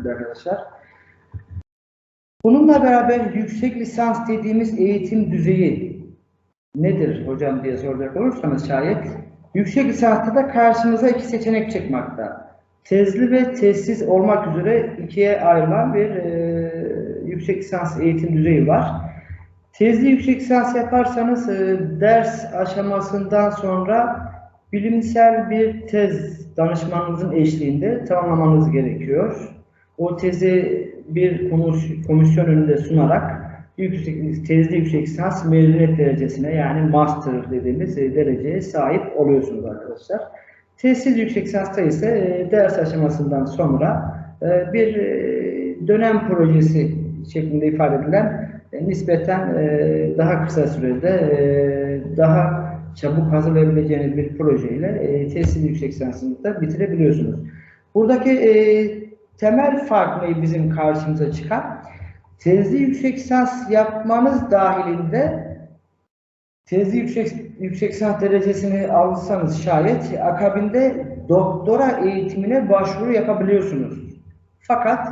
kıymetli arkadaşlar. Bununla beraber yüksek lisans dediğimiz eğitim düzeyi nedir hocam diye soracak olursanız şayet yüksek lisansta da karşımıza iki seçenek çıkmakta. Tezli ve tezsiz olmak üzere ikiye ayrılan bir e, yüksek lisans eğitim düzeyi var. Tezli yüksek lisans yaparsanız e, ders aşamasından sonra bilimsel bir tez danışmanınızın eşliğinde tamamlamanız gerekiyor. O tezi bir komis- komisyon önünde sunarak yüksek, tezli yüksek lisans mezuniyet derecesine yani master dediğimiz e, dereceye sahip oluyorsunuz arkadaşlar. Tezsiz yüksek lisansta ise e, ders aşamasından sonra e, bir dönem projesi şeklinde ifade edilen nispeten daha kısa sürede daha çabuk hazırlayabileceğiniz bir projeyle tezsiz yüksek lisansını da bitirebiliyorsunuz. Buradaki temel fark ne bizim karşımıza çıkan? Tezli yüksek lisans yapmanız dahilinde tezli yüksek, yüksek lisans derecesini alırsanız şayet akabinde doktora eğitimine başvuru yapabiliyorsunuz. Fakat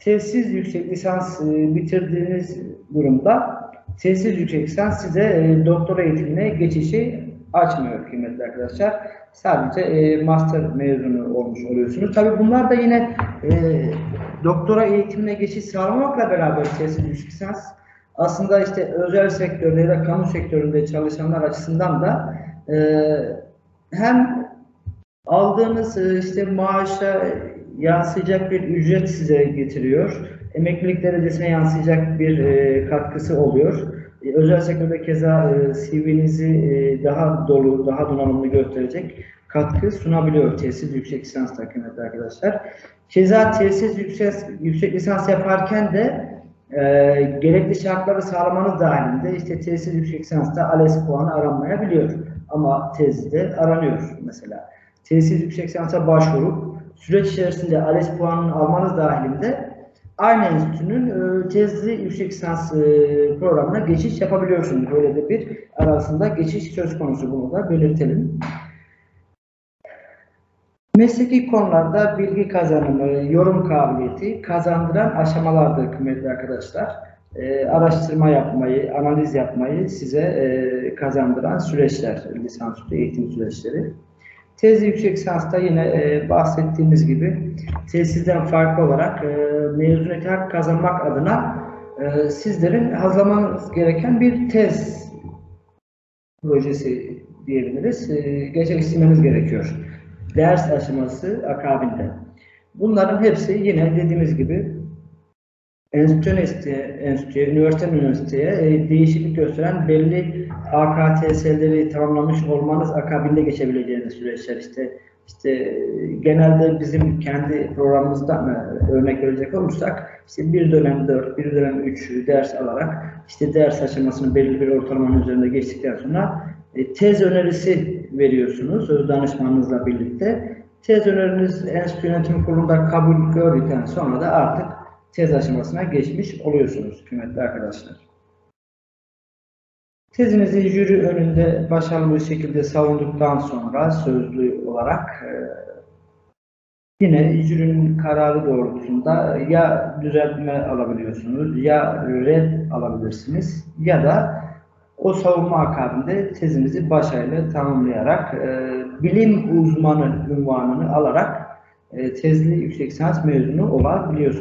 tezsiz yüksek lisans e, bitirdiğiniz durumda tezsiz yüksek lisans size e, doktora eğitimine geçişi açmıyor kıymetli arkadaşlar. Sadece e, master mezunu olmuş oluyorsunuz. Tabii bunlar da yine e, doktora eğitimine geçiş sağlamakla beraber yüksek lisans aslında işte özel sektörde ya da kamu sektöründe çalışanlar açısından da e, hem aldığınız e, işte maaşa yansıyacak bir ücret size getiriyor. Emeklilik derecesine yansıyacak bir e, katkısı oluyor. E, özel sektörde keza e, CV'nizi e, daha dolu, daha donanımlı gösterecek katkı sunabiliyor tesis yüksek lisans kıymetli arkadaşlar. Keza tesis yüksek, yüksek lisans yaparken de e, gerekli şartları sağlamanız dahilinde işte tesis yüksek lisansta ALES puanı aranmayabiliyor. Ama tezde aranıyor mesela. Tesis yüksek lisansa başvurup süreç içerisinde ALES puanını almanız dahilinde aynı enstitünün e, tezli yüksek lisans e, programına geçiş yapabiliyorsunuz. Böyle de bir arasında geçiş söz konusu bunu da belirtelim. Mesleki konularda bilgi kazanımı, yorum kabiliyeti kazandıran aşamalardır kıymetli arkadaşlar. E, araştırma yapmayı, analiz yapmayı size e, kazandıran süreçler, lisansüstü eğitim süreçleri. Tez yüksek lisansta yine e, bahsettiğimiz gibi tezsizden farklı olarak e, mezuniyet hak kazanmak adına e, sizlerin hazırlamanız gereken bir tez projesi diyebiliriz. E, gerçekleştirmeniz gerekiyor. Ders aşaması akabinde. Bunların hepsi yine dediğimiz gibi enstitüden enstitüye, üniversiteden üniversiteye e, değişiklik gösteren belli AKTS'leri tamamlamış olmanız akabinde geçebileceğiniz süreçler işte işte e, genelde bizim kendi programımızda mı örnek verecek olursak işte bir dönem 4, bir dönem 3 ders alarak işte ders aşamasını belli bir ortalamanın üzerinde geçtikten sonra e, tez önerisi veriyorsunuz danışmanınızla birlikte. Tez öneriniz enstitü yönetim kurulunda kabul gördükten sonra da artık tez aşamasına geçmiş oluyorsunuz kıymetli arkadaşlar. Tezinizi jüri önünde başarılı bir şekilde savunduktan sonra sözlü olarak e, yine jürinin kararı doğrultusunda ya düzeltme alabiliyorsunuz ya red alabilirsiniz ya da o savunma akabinde tezinizi başarıyla tamamlayarak e, bilim uzmanı ünvanını alarak e, tezli yüksek lisans mezunu olabiliyorsunuz.